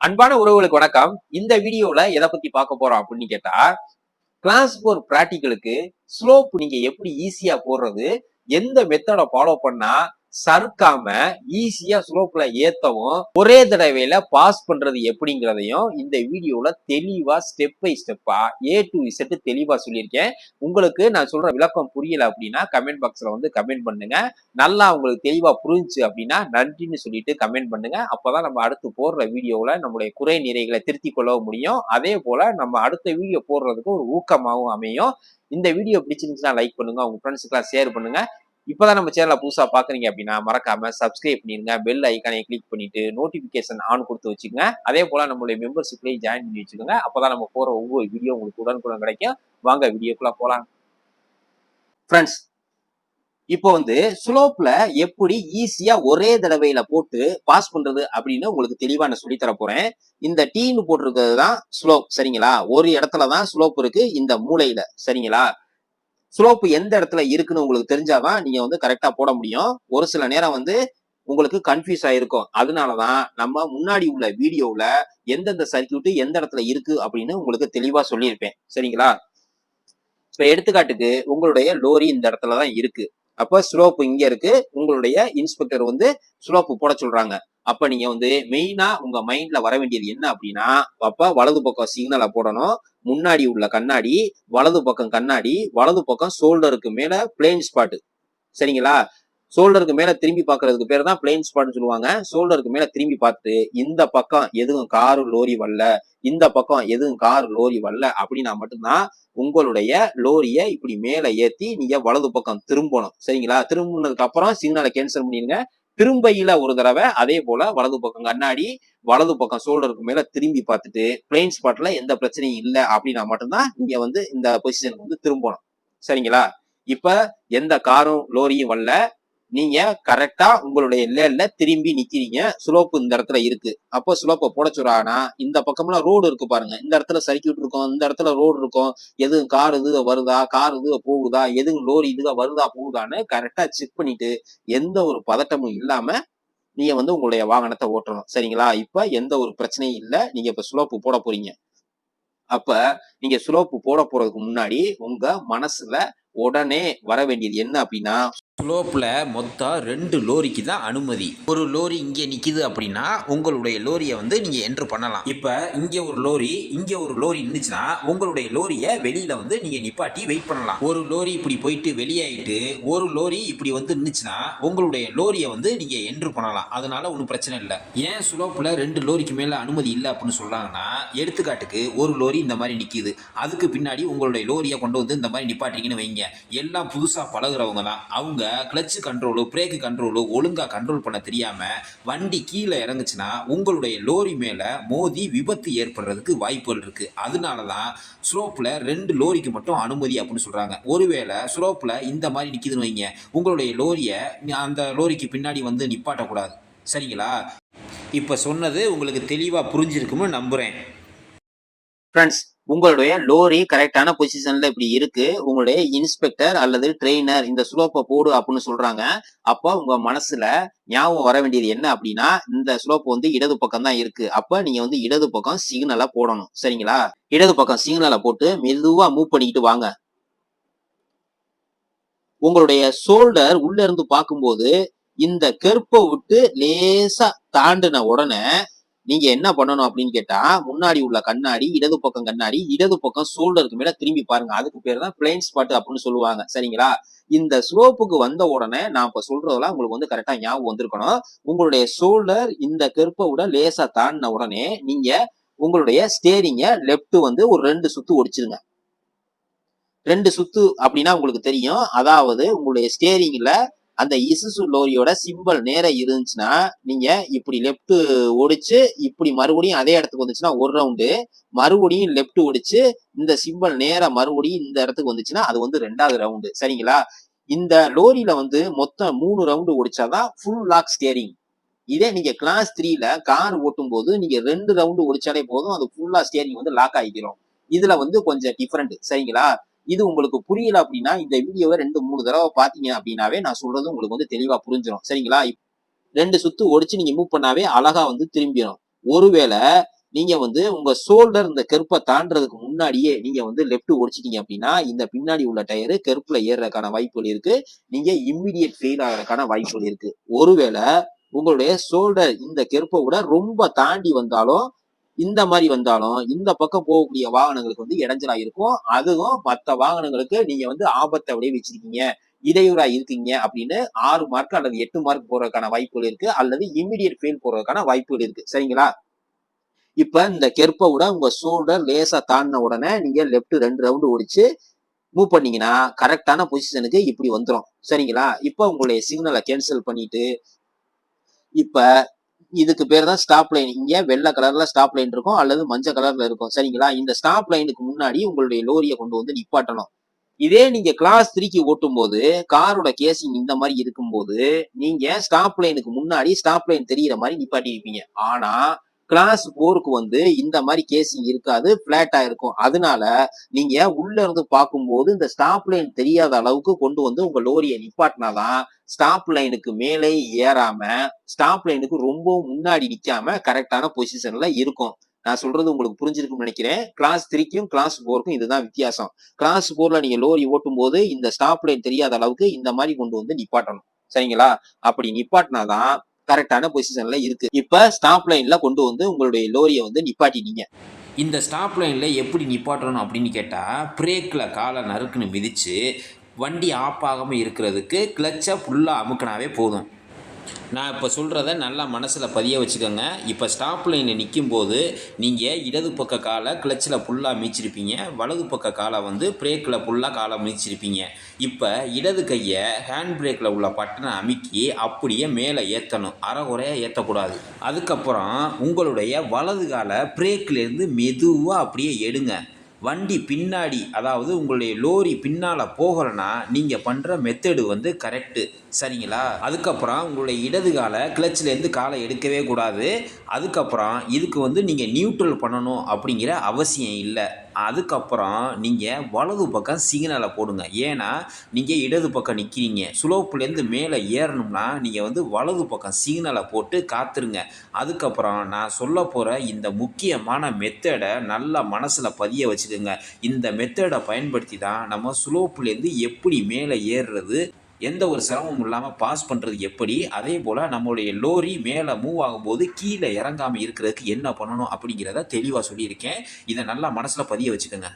அன்பான உறவுகளுக்கு வணக்கம். இந்த வீடியோல எதை பத்தி பார்க்க போறோம் அப்படின்னு கேட்டா கிளாஸ் போர் ப்ராக்டிக்கலுக்கு ஸ்லோப் நீங்க எப்படி ஈஸியா போடுறது எந்த மெத்தட ஃபாலோ பண்ணா சறுக்காம ஈஸியா ஸ்லோப்ல ஏத்தவும் ஒரே தடவையில பாஸ் பண்றது எப்படிங்கிறதையும் இந்த வீடியோல தெளிவா ஸ்டெப் பை ஸ்டெப்பா ஏ டு இசட் தெளிவா சொல்லியிருக்கேன். உங்களுக்கு நான் சொல்ற விளக்கம் புரியல அப்படின்னா கமெண்ட் பாக்ஸ்ல வந்து கமெண்ட் பண்ணுங்க. நல்லா உங்களுக்கு தெளிவா புரிஞ்சுச்சு அப்படின்னா நன்றின்னு சொல்லிட்டு கமெண்ட் பண்ணுங்க. அப்பதான் நம்ம அடுத்து போடுற வீடியோல நம்மளுடைய குறை நிறைகளை திருத்திக் கொள்ளவும் முடியும். அதே போல நம்ம அடுத்த வீடியோ போடுறதுக்கு ஒரு ஊக்கமாகவும் அமையும். இந்த வீடியோ பிடிச்சிருந்துச்சுன்னா லைக் பண்ணுங்க. உங்க ஃப்ரெண்ட்ஸுக்கெல்லாம் ஷேர் பண்ணுங்க. இப்போதான் நம்ம சேனலை புதுசாக பார்க்குறீங்க அப்படின்னா மறக்காம சப்ஸ்கிரைப் பண்ணிருங்க. பெல் ஐக்கானை கிளிக் பண்ணிட்டு நோட்டிஃபிகேஷன் ஆன் கொடுத்து வச்சுக்கோங்க. அதே போல நம்மளுடைய மெம்பர்ஷிப்லேயும் ஜாயின் பண்ணி வச்சுக்கோங்க. அப்பதான் நம்ம போகிற ஒவ்வொரு வீடியோ உங்களுக்கு உடனுக்குடன் கிடைக்கும். வாங்க வீடியோக்குள்ள போகலாம் ஃப்ரெண்ட்ஸ் இப்போ வந்து ஸ்லோப்ல எப்படி ஈஸியா ஒரே தடவையில போட்டு பாஸ் பண்றது அப்படின்னு உங்களுக்கு தெளிவா நான் சொல்லித்தர தர போறேன். இந்த டீன்னு போட்டிருக்கிறது தான் ஸ்லோப் சரிங்களா? ஒரு இடத்துல தான் ஸ்லோப் இருக்கு. இந்த மூலையில. சரிங்களா? ஸ்லோப் எந்த இடத்துல இருக்குன்னு உங்களுக்கு தெரிஞ்சாதான் நீங்க வந்து கரெக்டா போட முடியும். ஒரு சில நேரம் வந்து உங்களுக்கு கன்ஃபியூஸ் ஆயிருக்கும். அதனாலதான் நம்ம முன்னாடி உள்ள வீடியோவில் எந்தெந்த சர்க்கியூட் எந்த இடத்துல இருக்கு அப்படின்னு உங்களுக்கு தெளிவா சொல்லியிருப்பேன். சரிங்களா? இப்ப எடுத்துக்காட்டுக்கு உங்களுடைய லோரி இந்த இடத்துல தான் இருக்கு. அப்ப ஸ்லோப் இங்க இருக்கு. உங்களுடைய இன்ஸ்பெக்டர் வந்து ஸ்லோப் போட சொல்றாங்க. அப்ப நீங்க வந்து மெயினா உங்க மைண்ட்ல வர வேண்டியது என்ன அப்படின்னா அப்ப வலது பக்கம் சிக்னலை போடணும். முன்னாடி உள்ள கண்ணாடி வலது பக்கம் கண்ணாடி வலது பக்கம் ஷோல்டருக்கு மேல பிளேன் ஸ்பாட் சரிங்களா? ஷோல்டருக்கு மேல திரும்பி பாக்குறதுக்கு பேர் தான் பிளேன் ஸ்பாட்னு சொல்லுவாங்க. ஷோல்டருக்கு மேல திரும்பி பார்த்து இந்த பக்கம் எதுவும் காரு லோரி வரல இந்த பக்கம் எதுவும் கார் லோரி வரல அப்படின்னா மட்டும்தான் உங்களுடைய லோரியை இப்படி மேல ஏத்தி நீங்க வலது பக்கம் திரும்பணும். சரிங்களா? திரும்பினதுக்கு அப்புறம் சிக்னலை கேன்சல் பண்ணிடுங்க. திரும்பையில ஒரு தடவை அதே போல வலது பக்கம் கண்ணாடி வலது பக்கம் ஷோல்டருக்கு மேல திரும்பி பார்த்துட்டு பிளெயின் ஸ்பாட்ல எந்த பிரச்சனையும் இல்லை அப்படின்னா மட்டும்தான் நீங்க வந்து இந்த பொசிஷனுக்கு வந்து திரும்பணும். சரிங்களா? இப்ப எந்த காரும் லோரியும் வரல. நீங்க கரெக்டா உங்களுடைய லேன்ல திரும்பி நிக்கிறீங்க. ஸ்லோப்பு இந்த இடத்துல இருக்கு. அப்போ ஸ்லோப்பை போட இந்த பக்கம்லாம் ரோடு இருக்கு பாருங்க. இந்த இடத்துல சர்க்கியூட் இருக்கும் இந்த இடத்துல ரோடு இருக்கும். எது கார் இது வருதா? கார் இது போகுதா? எதுவும் லோரி இதுக வருதா? போகுதான்னு கரெக்டா செக் பண்ணிட்டு எந்த ஒரு பதட்டமும் இல்லாம நீங்க வந்து உங்களுடைய வாகனத்தை ஓட்டணும். சரிங்களா? இப்ப எந்த ஒரு பிரச்சனையும் இல்லை. நீங்க இப்ப ஸ்லோப்பு போட போறீங்க. அப்ப நீங்க ஸ்லோப்பு போட போறதுக்கு முன்னாடி உங்க மனசுல உடனே வர வேண்டியது என்ன அப்படின்னா ஸ்லோப்பில் மொத்தம் ரெண்டு லோரிக்கு தான் அனுமதி. ஒரு லோரி இங்கே நிற்கிது அப்படின்னா உங்களுடைய லோரியை வந்து நீங்கள் என்ட்ரு பண்ணலாம். இப்போ இங்கே ஒரு லோரி இங்கே ஒரு லோரி நின்றுச்சுன்னா உங்களுடைய லோரியை வெளியில் வந்து நீங்கள் நிப்பாட்டி வெயிட் பண்ணலாம். ஒரு லோரி இப்படி போயிட்டு வெளியாயிட்டு ஒரு லோரி இப்படி வந்து நின்றுச்சுன்னா உங்களுடைய லோரியை வந்து நீங்கள் என்ட்ரு பண்ணலாம். அதனால் ஒன்றும் பிரச்சனை இல்லை. ஏன் ஸ்லோப்பில் ரெண்டு லோரிக்கு மேலே அனுமதி இல்லை அப்படின்னு சொல்கிறாங்கன்னா எடுத்துக்காட்டுக்கு ஒரு லோரி இந்த மாதிரி நிற்கிது அதுக்கு பின்னாடி உங்களுடைய லோரியை கொண்டு வந்து இந்த மாதிரி நிப்பாட்டிங்கன்னு வைங்க. எல்லாம் புதுசாக பழகுறவங்க தான். அவங்க கிளச்சு கண்ட்ரோலு பிரேக்கு கண்ட்ரோலு ஒழுங்காக கண்ட்ரோல் பண்ண தெரியாமல் வண்டி கீழே இறங்குச்சுன்னா உங்களுடைய லோரி மேலே மோதி விபத்து ஏற்படுறதுக்கு வாய்ப்புகள் இருக்குது அதனால தான் ஸ்லோப்பில் ரெண்டு லோரிக்கு மட்டும் அனுமதி அப்படின்னு சொல்கிறாங்க ஒருவேளை ஸ்லோப்பில் இந்த மாதிரி நிற்கிதுன்னு வைங்க. உங்களுடைய லோரியை அந்த லோரிக்கு பின்னாடி வந்து நிப்பாட்டக்கூடாது. சரிங்களா? இப்போ சொன்னது உங்களுக்கு தெளிவாக புரிஞ்சிருக்கும்னு நம்புகிறேன் ஃப்ரெண்ட்ஸ் உங்களுடைய லோரி கரெக்டான பொசிஷன்ல இப்படி இருக்கு. உங்களுடைய இன்ஸ்பெக்டர் அல்லது ட்ரெயினர் இந்த ஸ்லோப்பை போடு அப்படின்னு சொல்றாங்க. அப்போ உங்க மனசுல ஞாபகம் வர வேண்டியது என்ன அப்படின்னா இந்த ஸ்லோப் வந்து இடது பக்கம் தான் இருக்கு. அப்ப நீங்க வந்து இடது பக்கம் சிக்னலா போடணும். சரிங்களா? இடது பக்கம் சிக்னலை போட்டு மெதுவா மூவ் பண்ணிக்கிட்டு வாங்க. உங்களுடைய ஷோல்டர் உள்ள இருந்து பார்க்கும்போது இந்த கெருப்பை விட்டு லேசா தாண்டின உடனே நீங்க என்ன பண்ணணும் அப்படின்னு கேட்டா முன்னாடி உள்ள கண்ணாடி இடது பக்கம் கண்ணாடி இடது பக்கம் ஷோல்டருக்கு மேல திரும்பி பாருங்க. அதுக்கு பேர் தான் பிளைன் ஸ்பாட் அப்படின்னு சொல்லுவாங்க. சரிங்களா? இந்த ஸ்லோப்புக்கு வந்த உடனே நான் இப்ப சொல்றதெல்லாம் உங்களுக்கு வந்து கரெக்டா ஞாபகம் வந்திருக்கணும். உங்களுடைய ஷோல்டர் இந்த கருப்பை விட லேசா தாண்டின உடனே நீங்க உங்களுடைய ஸ்டேரிங்க லெப்ட் வந்து ஒரு ரெண்டு சுத்து ஒடிச்சிருங்க. ரெண்டு சுத்து அப்படின்னா உங்களுக்கு தெரியும். அதாவது உங்களுடைய ஸ்டேரிங்ல அந்த இசுசு லோரியோட சிம்பிள் நேரம் இருந்துச்சுன்னா நீங்க இப்படி லெஃப்ட் ஒடிச்சு இப்படி மறுபடியும் அதே இடத்துக்கு வந்துச்சுன்னா ஒரு ரவுண்டு மறுபடியும் லெஃப்ட் ஒடிச்சு இந்த சிம்பிள் நேரம் மறுபடியும் இந்த இடத்துக்கு வந்துச்சுன்னா அது வந்து ரெண்டாவது ரவுண்டு சரிங்களா? இந்த லோரியில வந்து மொத்தம் மூணு ரவுண்டு ஒடிச்சாதான் ஃபுல் லாக் ஸ்டேரிங் இதே நீங்க கிளாஸ் த்ரீல கார் ஓட்டும் போது நீங்க ரெண்டு ரவுண்டு ஒடிச்சாலே போதும் அது ஃபுல்லா ஸ்டேரிங் வந்து லாக் ஆகிக்கிறோம் இதுல வந்து கொஞ்சம் டிஃப்ரெண்ட் சரிங்களா? இது உங்களுக்கு புரியல அப்படின்னா இந்த வீடியோவை ரெண்டு மூணு தடவை பாத்தீங்க அப்படின்னாவே நான் சொல்றது உங்களுக்கு வந்து தெளிவா புரிஞ்சிடும் சரிங்களா? ரெண்டு சுத்து ஒடிச்சு நீங்க மூவ் பண்ணாவே அழகா வந்து திரும்பிடும் ஒருவேளை நீங்க வந்து உங்க ஷோல்டர் இந்த கெருப்பை தாண்டதுக்கு முன்னாடியே நீங்க வந்து லெப்ட் ஒடிச்சிட்டீங்க அப்படின்னா இந்த பின்னாடி உள்ள டயரு கெருப்புல ஏறுறதுக்கான வாய்ப்புகள் இருக்கு. நீங்க இம்மிடியட் ஃபெயில் ஆகிறதுக்கான வாய்ப்புகள் இருக்கு. ஒருவேளை உங்களுடைய ஷோல்டர் இந்த கெருப்பை விட ரொம்ப தாண்டி வந்தாலும் இந்த மாதிரி வந்தாலும் இந்த பக்கம் போகக்கூடிய வாகனங்களுக்கு வந்து இடைஞ்சலா இருக்கும். அதுவும் மற்ற வாகனங்களுக்கு நீங்க வந்து ஆபத்தை விளைவிச்சிருக்கீங்க இடையூறா இருக்கீங்க அப்படின்னு ஆறு மார்க் அல்லது எட்டு மார்க் போறதுக்கான வாய்ப்புகள் இருக்கு. அல்லது இம்மிடியட் ஃபெயில் போறதுக்கான வாய்ப்புகள் இருக்கு. சரிங்களா? இப்ப இந்த கெருப்பை விட உங்க ஷோல்டர் லேசா தாண்டின உடனே நீங்க லெப்ட் ரெண்டு ரவுண்டு ஓடிச்சு மூவ் பண்ணீங்கன்னா கரெக்டான பொசிஷனுக்கு இப்படி வந்துடும் சரிங்களா? இப்ப உங்களுடைய சிக்னலை கேன்சல் பண்ணிட்டு இப்ப இதுக்கு பேர் தான் ஸ்டாப் லைன் இங்க வெள்ளை கலர்ல ஸ்டாப் லைன் இருக்கும் அல்லது மஞ்சள் கலர்ல இருக்கும். சரிங்களா? இந்த ஸ்டாப் லைனுக்கு முன்னாடி உங்களுடைய லோரியை கொண்டு வந்து நிப்பாட்டணும். இதே நீங்க கிளாஸ் த்ரீக்கு ஓட்டும் போது காரோட கேசிங் இந்த மாதிரி இருக்கும்போது நீங்க ஸ்டாப் லைனுக்கு முன்னாடி ஸ்டாப் லைன் தெரியிற மாதிரி நிப்பாட்டி இருப்பீங்க ஆனா கிளாஸ் போருக்கு வந்து இந்த மாதிரி கேசிங் இருக்காது பிளாட்டா இருக்கும். அதனால நீங்க உள்ள இருந்து பார்க்கும்போது இந்த ஸ்டாப் லைன் தெரியாத அளவுக்கு கொண்டு வந்து உங்க லோரியை நிப்பாட்டினாதான் ஸ்டாப் லைனுக்கு மேலே ஏறாம ஸ்டாப் லைனுக்கு ரொம்ப முன்னாடி நிக்காம கரெக்டான பொசிஷன்ல இருக்கும். நான் சொல்றது உங்களுக்கு புரிஞ்சிருக்கும்னு நினைக்கிறேன். கிளாஸ் த்ரீக்கும் கிளாஸ் ஃபோருக்கும் இதுதான் வித்தியாசம். கிளாஸ் ஃபோர்ல நீங்க லோரி ஓட்டும் போது இந்த ஸ்டாப் லைன் தெரியாத அளவுக்கு இந்த மாதிரி கொண்டு வந்து நிப்பாட்டணும். சரிங்களா? அப்படி நிப்பாட்டினாதான் கரெக்டான பொசிஷன்ல இருக்கு. இப்ப ஸ்டாப் லைன்ல கொண்டு வந்து உங்களுடைய லோரியை வந்து நிப்பாட்டினீங்க இந்த ஸ்டாப் லைனில் எப்படி நிப்பாட்டணும் அப்படின்னு கேட்டால் பிரேக்கில் காலை நறுக்குன்னு மிதித்து வண்டி ஆஃப் ஆகாமல் இருக்கிறதுக்கு கிளச்சை ஃபுல்லாக அமுக்கினாவே போதும். நான் இப்போ சொல்கிறத நல்லா மனசில் பதிய வச்சுக்கோங்க. இப்போ ஸ்டாப் லைனில் நிற்கும்போது நீங்கள் இடது பக்க காலை கிளச்சில் ஃபுல்லாக மீச்சிருப்பீங்க வலது பக்க காலை வந்து பிரேக்கில் ஃபுல்லாக காலை மீச்சிருப்பீங்க இப்போ இடது கையை ஹேண்ட் பிரேக்கில் உள்ள பட்டனை அமுக்கி அப்படியே மேலே ஏற்றணும் அறகுறையாக ஏற்றக்கூடாது அதுக்கப்புறம் உங்களுடைய வலது காலை பிரேக்கிலேருந்து மெதுவாக அப்படியே எடுங்க. வண்டி பின்னாடி அதாவது உங்களுடைய லோரி பின்னால் போகலைன்னா நீங்கள் பண்ணுற மெத்தடு வந்து கரெக்டு சரிங்களா? அதுக்கப்புறம் உங்களுடைய இடது காலை கிளச்சிலேருந்து காலை எடுக்கவே கூடாது. அதுக்கப்புறம் இதுக்கு வந்து நீங்கள் நியூட்ரல் பண்ணணும் அப்படிங்கிற அவசியம் இல்லை. அதுக்கப்புறம் நீங்கள் வலது பக்கம் சிக்னலை போடுங்க. ஏன்னா நீங்கள் இடது பக்கம் நிற்கிறீங்க ஸ்லோப்லேருந்து மேலே ஏறணும்னா நீங்கள் வந்து வலது பக்கம் சிக்னலை போட்டு காத்துருங்க. அதுக்கப்புறம் நான் சொல்ல போகிற இந்த முக்கியமான மெத்தடை நல்லா மனசில் பதிய வச்சுக்கோங்க. இந்த மெத்தடை பயன்படுத்தி தான் நம்ம ஸ்லோப்லேருந்து எப்படி மேலே ஏறுறது எந்த ஒரு சிரமமும் இல்லாமல் பாஸ் பண்ணுறது எப்படி? அதே போல் நம்மளுடைய லோரி மேலே மூவ் ஆகும்போது கீழே இறங்காமல் இருக்கிறதுக்கு என்ன பண்ணணும் அப்படிங்கிறத தெளிவாக சொல்லியிருக்கேன். இதை நல்லா மனசில் பதிய வச்சுக்கோங்க.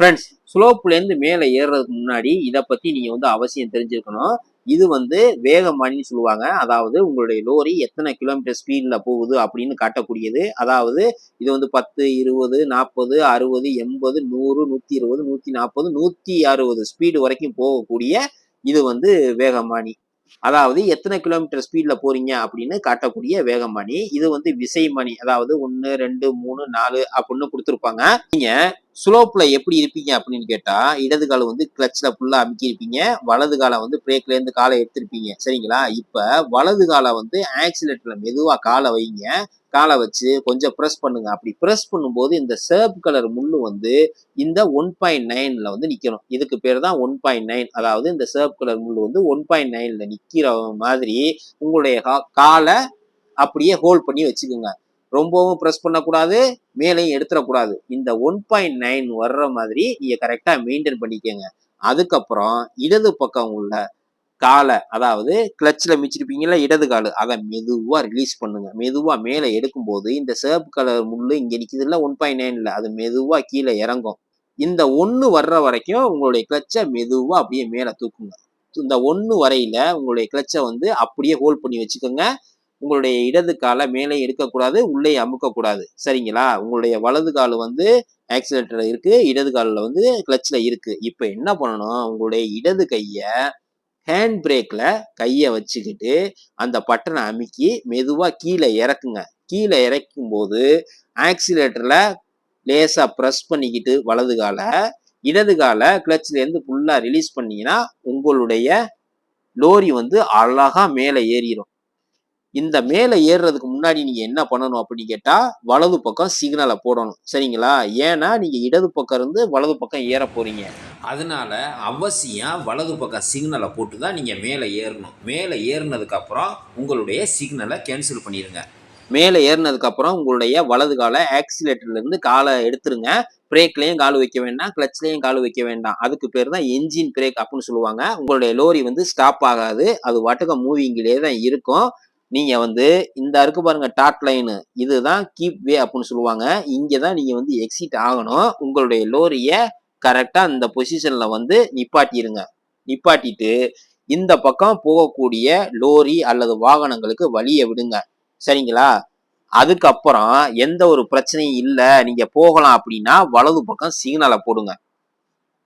ஃப்ரெண்ட்ஸ் ஸ்லோப்ல இருந்து மேலே ஏறுறதுக்கு முன்னாடி இதை பத்தி நீங்க வந்து அவசியம் தெரிஞ்சிருக்கணும். இது வந்து வேகமானின்னு சொல்லுவாங்க. அதாவது உங்களுடைய லோரி எத்தனை கிலோமீட்டர் ஸ்பீடில் போகுது அப்படின்னு காட்டக்கூடியது. அதாவது இது வந்து பத்து இருபது நாற்பது அறுபது எண்பது நூறு நூற்றி இருபது நூற்றி நாற்பது நூற்றி அறுபது ஸ்பீடு வரைக்கும் போகக்கூடிய இது வந்து வேகமானி. அதாவது எத்தனை கிலோமீட்டர் ஸ்பீட்ல போறீங்க அப்படின்னு காட்டக்கூடிய வேகமானி. இது வந்து விசைமணி அதாவது ஒன்னு ரெண்டு மூணு நாலு அப்படின்னு கொடுத்துருப்பாங்க. நீங்க ஸ்லோப்பில் எப்படி இருப்பீங்க அப்படின்னு கேட்டால் இடது காலை வந்து கிளச்சில் ஃபுல்லாக அமுக்கியிருப்பீங்க வலது காலை வந்து பிரேக்லேருந்து காலை எடுத்திருப்பீங்க. சரிங்களா? இப்போ வலது காலை வந்து ஆக்சிலேட்டரில் மெதுவாக காலை வைங்க. காலை வச்சு கொஞ்சம் ப்ரெஸ் பண்ணுங்க. அப்படி ப்ரெஸ் பண்ணும்போது இந்த சேப் கலர் முள்ளு வந்து இந்த ஒன் பாயிண்ட் நைனில் வந்து நிற்கணும் இதுக்கு பேர் தான் ஒன் பாயிண்ட் நைன் அதாவது இந்த சேப் கலர் முள் வந்து ஒன் பாயிண்ட் நைனில் நிற்கிற மாதிரி உங்களுடைய கா- காலை அப்படியே ஹோல்ட் பண்ணி வச்சுக்கோங்க. ரொம்பவும் ப்ரெஸ் பண்ணக்கூடாது மேலையும் எடுத்துடக்கூடாது. இந்த ஒன் பாயிண்ட் நைன் வர்ற மாதிரி நீங்கள் கரெக்டாக மெயின்டைன் பண்ணிக்கோங்க. அதுக்கப்புறம் இடது பக்கம் உள்ள காலை அதாவது கிளச்சில் மிச்சிருப்பீங்கல்ல இடது காலு அதை மெதுவாக ரிலீஸ் பண்ணுங்க. மெதுவாக மேலே எடுக்கும்போது இந்த சேப் கலர் முள்ளு இங்கே நிக்குதுல்ல ஒன் பாயிண்ட் நைனில் அது மெதுவாக கீழே இறங்கும். இந்த ஒன்று வர்ற வரைக்கும் உங்களுடைய கிளச்சை மெதுவாக அப்படியே மேலே தூக்குங்க. இந்த ஒன்று வரையில உங்களுடைய கிளச்சை வந்து அப்படியே ஹோல்ட் பண்ணி வச்சுக்கோங்க. உங்களுடைய இடது காலை மேலே எடுக்கக்கூடாது உள்ளே அமுக்கக்கூடாது. சரிங்களா? உங்களுடைய வலது கால் வந்து ஆக்சிலேட்டர் இருக்கு இடது காலில் வந்து கிளச்சில் இருக்கு. இப்போ என்ன பண்ணணும்? உங்களுடைய இடது கையை ஹேண்ட் பிரேக்கில் கையை வச்சுக்கிட்டு அந்த பட்டனை அமுக்கி மெதுவாக கீழே இறக்குங்க. கீழே இறக்கும் போது லேசாக ப்ரெஸ் பண்ணிக்கிட்டு வலது காலை இடது காலை கிளச்சிலேருந்து ஃபுல்லாக ரிலீஸ் பண்ணீங்கன்னா உங்களுடைய லோரி வந்து அழகாக மேலே ஏறிடும் இந்த மேலே ஏறுறதுக்கு முன்னாடி நீங்கள் என்ன பண்ணணும் அப்படின்னு கேட்டால் வலது பக்கம் சிக்னலை போடணும். சரிங்களா? ஏன்னா நீங்கள் இடது பக்கம் இருந்து வலது பக்கம் ஏற போகிறீங்க அதனால அவசியம் வலது பக்கம் சிக்னலை போட்டு தான் நீங்கள் மேலே ஏறணும். மேலே ஏறினதுக்கப்புறம் உங்களுடைய சிக்னலை கேன்சல் பண்ணிடுங்க மேலே ஏறினதுக்கப்புறம் உங்களுடைய வலது காலை ஆக்சிலேட்டர்லேருந்து காலை எடுத்துருங்க. பிரேக்லேயும் கால் வைக்க வேண்டாம் கிளச்லேயும் கால் வைக்க வேண்டாம். அதுக்கு பேர் தான் என்ஜின் பிரேக் அப்படின்னு சொல்லுவாங்க. உங்களுடைய லோரி வந்து ஸ்டாப் ஆகாது. அது வாட்டுக்க மூவிங்கிலே தான் இருக்கும். நீங்க வந்து இந்த இருக்கு பாருங்க டாட் லைனு இதுதான் கீப் வே அப்படின்னு சொல்லுவாங்க. இங்கே தான் நீங்க வந்து எக்ஸிட் ஆகணும். உங்களுடைய லோரியை கரெக்டா இந்த பொசிஷன்ல வந்து நிப்பாட்டிருங்க. நிப்பாட்டிட்டு இந்த பக்கம் போகக்கூடிய லோரி அல்லது வாகனங்களுக்கு வழியை விடுங்க. சரிங்களா? அதுக்கப்புறம் எந்த ஒரு பிரச்சனையும் இல்ல. நீங்க போகலாம் அப்படின்னா வலது பக்கம் சிக்னலை போடுங்க.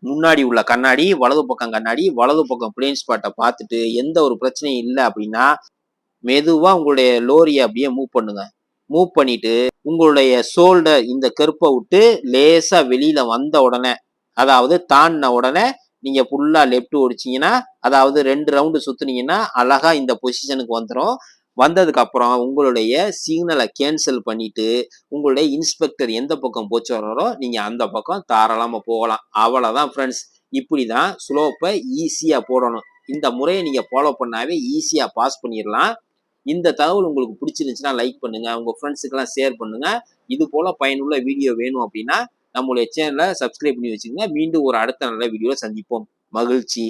முன்னாடி உள்ள கண்ணாடி வலது பக்கம் கண்ணாடி வலது பக்கம் பிளேன் ஸ்பாட்டை பார்த்துட்டு எந்த ஒரு பிரச்சனையும் இல்லை அப்படின்னா மெதுவாக உங்களுடைய லோரியை அப்படியே மூவ் பண்ணுங்க. மூவ் பண்ணிட்டு உங்களுடைய ஷோல்டர் இந்த கருப்பை விட்டு லேசாக வெளியில் வந்த உடனே அதாவது தாண்டின உடனே நீங்கள் ஃபுல்லாக லெஃப்ட் ஓடிச்சிங்கன்னா அதாவது ரெண்டு ரவுண்டு சுற்றுனீங்கன்னா அழகாக இந்த பொசிஷனுக்கு வந்துடும் வந்ததுக்கு அப்புறம் உங்களுடைய சிக்னலை கேன்சல் பண்ணிட்டு உங்களுடைய இன்ஸ்பெக்டர் எந்த பக்கம் போச்சு வர்றாரோ நீங்கள் அந்த பக்கம் தாராளமாக போகலாம். அவ்வளோதான் ஃப்ரெண்ட்ஸ் இப்படி தான் ஸ்லோப்பை ஈஸியாக போடணும். இந்த முறையை நீங்கள் ஃபாலோ பண்ணாவே ஈஸியாக பாஸ் பண்ணிடலாம் இந்த தகவல் உங்களுக்கு பிடிச்சிருந்துச்சுன்னா லைக் பண்ணுங்க உங்க ஃப்ரெண்ட்ஸுக்கெல்லாம் ஷேர் பண்ணுங்க. இது போல பயனுள்ள வீடியோ வேணும் அப்படின்னா நம்மளுடைய சேனலை சப்ஸ்கிரைப் பண்ணி வச்சுக்கோங்க. மீண்டும் ஒரு அடுத்த நல்ல வீடியோவில் சந்திப்போம். மகிழ்ச்சி.